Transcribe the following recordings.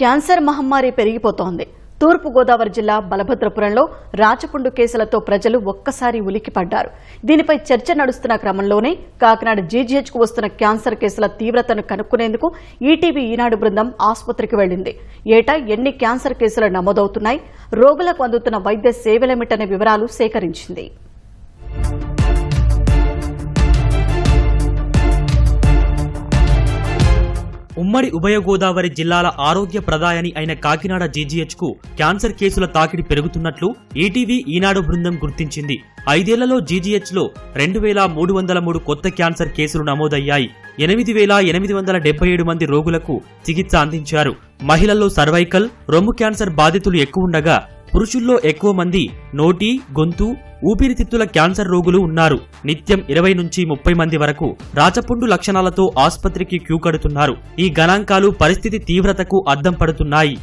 Cancer మహమ్మారి పెరిగిపోతోంది. తూర్పుగోదావరి జిల్లా బలభద్రపురంలో రాచపుండు కేసులతో ప్రజలు ఒక్కసారి ఉలిక్కిపడ్డారు. దీనిపై చర్చ నడుస్తున్న క్రమంలోనే కాకినాడ జీజీహెచ్కు వస్తున్న క్యాన్సర్ కేసుల తీవ్రతను కనుక్కునేందుకు ఈటీవీ ఈనాడు బృందం ఆసుపత్రికి వెళ్ళింది ఏటా ఎన్ని క్యాన్సర్ కేసులు నమోదవుతున్నాయి? రోగులకు అందుతున్న వైద్య సేవలేమిటనే వివరాలు సేకరించింది. ఉమ్మడి ఉభయ గోదావరి జిల్లాల ఆరోగ్య ప్రదాయని అయిన కాకినాడ జీజీహెచ్కు క్యాన్సర్ కేసుల తాకిడి పెరుగుతున్నట్లు ఈటీవీ ఈనాడు బృందం గుర్తించింది. ఐదేళ్ళలో జీజీహెచ్లో రెండు వేల మూడు వందల మూడు కొత్త క్యాన్సర్ కేసులు నమోదయ్యాయి. ఎనిమిది వేల ఎనిమిది వందల డెబ్బై ఏడు మంది రోగులకు చికిత్స అందించారు. మహిళల్లో సర్వైకల్ రొమ్ము క్యాన్సర్ బాధితులు ఎక్కువ ఉండగా పురుషుల్లో ఎక్కువ మంది నోటి గొంతు ఊపిరితిత్తుల క్యాన్సర్ రోగులు ఉన్నారు. నిత్యం ఇరవై నుంచి ముప్పై మంది వరకు రాచపుండు లక్షణాలతో ఆసుపత్రికి క్యూ కడుతున్నారు. ఈ గణాంకాలు పరిస్థితి తీవ్రతకు అద్దం పడుతున్నాయి.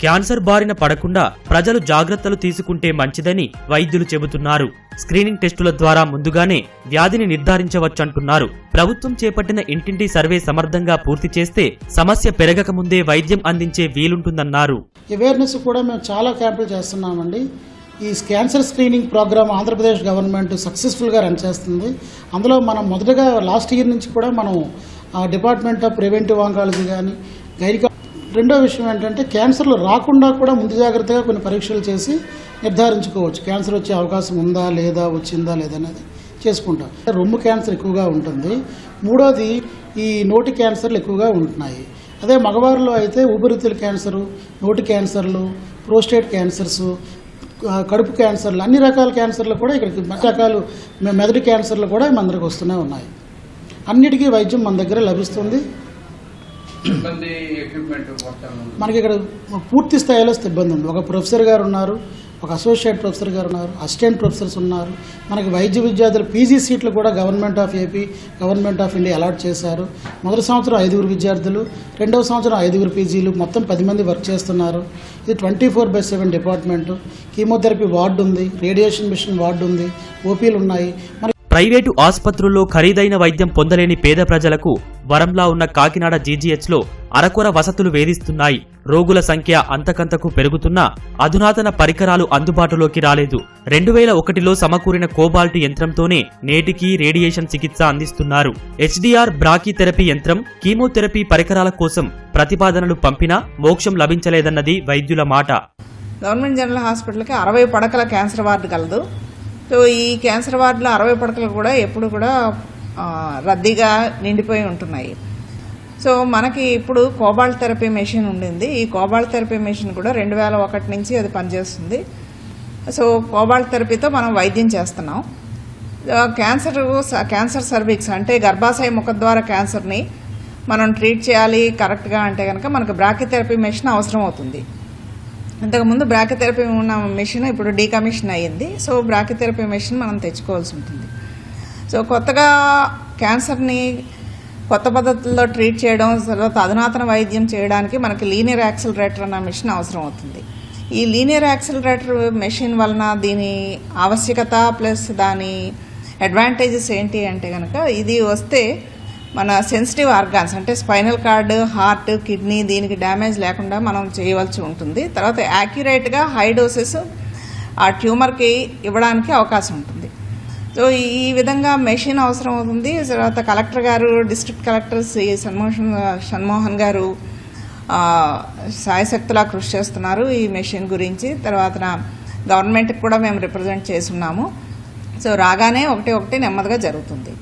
క్యాన్సర్ బారిన పడకుండా ప్రజలు జాగ్రత్తలు తీసుకుంటే మంచిదని వైద్యులు చెబుతున్నారు. స్క్రీనింగ్ టెస్టుల ద్వారా ముందుగానే వ్యాధిని నిర్ధారించవచ్చంటున్నారు. ప్రభుత్వం చేపట్టిన ఇంటింటి సర్వే సమర్థంగా పూర్తి చేస్తే సమస్య పెరగక ముందే వైద్యం అందించే వీలుంటుందన్నారు. అవేర్నెస్ కూడా మేము చాలా క్యాంపులు చేస్తున్నామండి. ఈ cancer screening program Andhra Pradesh government సక్సెస్ఫుల్గా రన్ చేస్తుంది. అందులో మనం మొదటగా లాస్ట్ ఇయర్ నుంచి కూడా మనం డిపార్ట్మెంట్ ఆఫ్ ప్రివెంటివ్ ఆంకాలజీ కానీ గైనికా రెండో విషయం ఏంటంటే క్యాన్సర్లు రాకుండా కూడా ముందు జాగ్రత్తగా కొన్ని పరీక్షలు చేసి నిర్ధారించుకోవచ్చు. క్యాన్సర్ వచ్చే అవకాశం ఉందా లేదా వచ్చిందా లేదా అనేది చేసుకుంటాం. రొమ్ము క్యాన్సర్ ఎక్కువగా ఉంటుంది. మూడోది ఈ నోటి క్యాన్సర్లు ఎక్కువగా ఉంటున్నాయి. అదే మగవారిలో అయితే ఊపిరితిత్తుల క్యాన్సరు నోటి క్యాన్సర్లు ప్రోస్టేట్ క్యాన్సర్స్ కడుపు క్యాన్సర్లు అన్ని రకాల క్యాన్సర్లు కూడా ఇక్కడికి రకాలు మెదడు క్యాన్సర్లు కూడా మన దగ్గరకు వస్తూనే ఉన్నాయి. అన్నిటికీ వైద్యం మన దగ్గర లభిస్తుంది. మనకి ఇక్కడ పూర్తి స్థాయిలో సిబ్బంది ఉంది. ఒక ప్రొఫెసర్ గారు ఉన్నారు ఒక అసోసియేట్ ప్రొఫెసర్ గారు ఉన్నారు అసిస్టెంట్ ప్రొఫెసర్స్ ఉన్నారు. మనకి వైద్య విద్యార్థులు పీజీ సీట్లు కూడా government of AP government of India allot చేశారు. మొదటి సంవత్సరం ఐదుగురు విద్యార్థులు రెండవ సంవత్సరం ఐదుగురు పీజీలు మొత్తం పది మంది వర్క్ చేస్తున్నారు. ఇది twenty four by seven department chemotherapy ward ఉంది రేడియేషన్ మిషన్ వార్డు ఉంది ఓపీలు ఉన్నాయి. మన ప్రైవేటు ఆసుపత్రుల్లో ఖరీదైన వైద్యం పొందలేని పేద ప్రజలకు వరంలా ఉన్న కాకినాడ జీజీహెచ్లో అరకొర వసతులు వేధిస్తున్నాయి. రోగుల సంఖ్య అంతకంతకు పెరుగుతున్నా అధునాతన పరికరాలు అందుబాటులోకి రాలేదు. రెండు వేల ఒకటిలో సమకూరిన కోబాల్ట్ యంత్రంతోనే నేటికి రేడియేషన్ చికిత్స అందిస్తున్నారు. హెచ్డిఆర్ బ్రాకీథెరపీ యంత్రం కీమోథెరపీ పరికరాల కోసం ప్రతిపాదనలు పంపినా మోక్షం లభించలేదన్నది వైద్యుల మాట. గవర్నమెంట్ జనరల్ హాస్పిటల్కి అరవై పడకల క్యాన్సర్ వార్డు కలదు. సో ఈ క్యాన్సర్ వార్డులో అరవై పడకలు కూడా ఎప్పుడు కూడా రద్దీగా నిండిపోయి ఉంటున్నాయి. సో మనకి ఇప్పుడు కోబాల్ట్ థెరపీ మెషిన్ ఉండింది. ఈ కోబాల్ట్ థెరపీ మెషిన్ కూడా రెండు వేల ఒకటి నుంచి అది పనిచేస్తుంది. సో కోబాల్ట్ థెరపీతో మనం వైద్యం చేస్తున్నాం. క్యాన్సర్ క్యాన్సర్ సర్వీక్స్ అంటే గర్భాశయ ముఖద్వార క్యాన్సర్ని మనం ట్రీట్ చేయాలి కరెక్ట్గా అంటే కనుక మనకు బ్రాకిథెరపీ మెషిన్ అవసరం అవుతుంది ఇంతకుముందు బ్రాకిథెరపీ ఉన్న మెషిన్ ఇప్పుడు డీకమిషన్ అయ్యింది. సో బ్రాకిథెరపీ మెషిన్ మనం తెచ్చుకోవాల్సి ఉంటుంది. సో కొత్తగా క్యాన్సర్ని కొత్త పద్ధతుల్లో ట్రీట్ చేయడం తర్వాత అధునాతన వైద్యం చేయడానికి మనకి లీనియర్ యాక్సిలరేటర్ అన్న మిషన్ అవసరం అవుతుంది. ఈ లీనియర్ యాక్సిలరేటర్ మెషిన్ వలన దీని ఆవశ్యకత ప్లస్ దాని అడ్వాంటేజెస్ ఏంటి అంటే కనుక ఇది వస్తే మన సెన్సిటివ్ ఆర్గాన్స్ అంటే స్పైనల్ కార్డ్ హార్ట్ కిడ్నీ దీనికి డ్యామేజ్ లేకుండా మనం చేయవలసి ఉంటుంది. తర్వాత యాక్యురేట్గా హై డోసెస్ ఆ ట్యూమర్కి ఇవ్వడానికి అవకాశం ఉంటుంది. సో ఈ విధంగా మెషిన్ అవసరం అవుతుంది. తర్వాత కలెక్టర్ గారు డిస్ట్రిక్ట్ కలెక్టర్ శ్రీ షణ్మోహన్ షణ్మోహన్ గారు సాయశక్తులా కృషి చేస్తున్నారు ఈ మెషిన్ గురించి. తర్వాత గవర్నమెంట్కి కూడా మేము రిప్రజెంట్ చేస్తున్నాము. సో రాగానే ఒకటి ఒకటి నెమ్మదిగా జరుగుతుంది.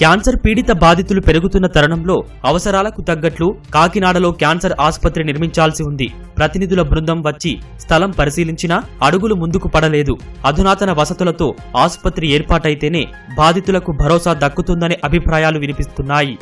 క్యాన్సర్ పీడిత బాధితులు పెరుగుతున్న తరుణంలో అవసరాలకు తగ్గట్లు కాకినాడలో క్యాన్సర్ ఆసుపత్రి నిర్మించాల్సి ఉంది. ప్రతినిధుల బృందం వచ్చి స్థలం పరిశీలించినా అడుగులు ముందుకు పడలేదు. అధునాతన వసతులతో ఆసుపత్రి ఏర్పాటైతేనే బాధితులకు భరోసా దక్కుతుందనే అభిప్రాయాలు వినిపిస్తున్నాయి.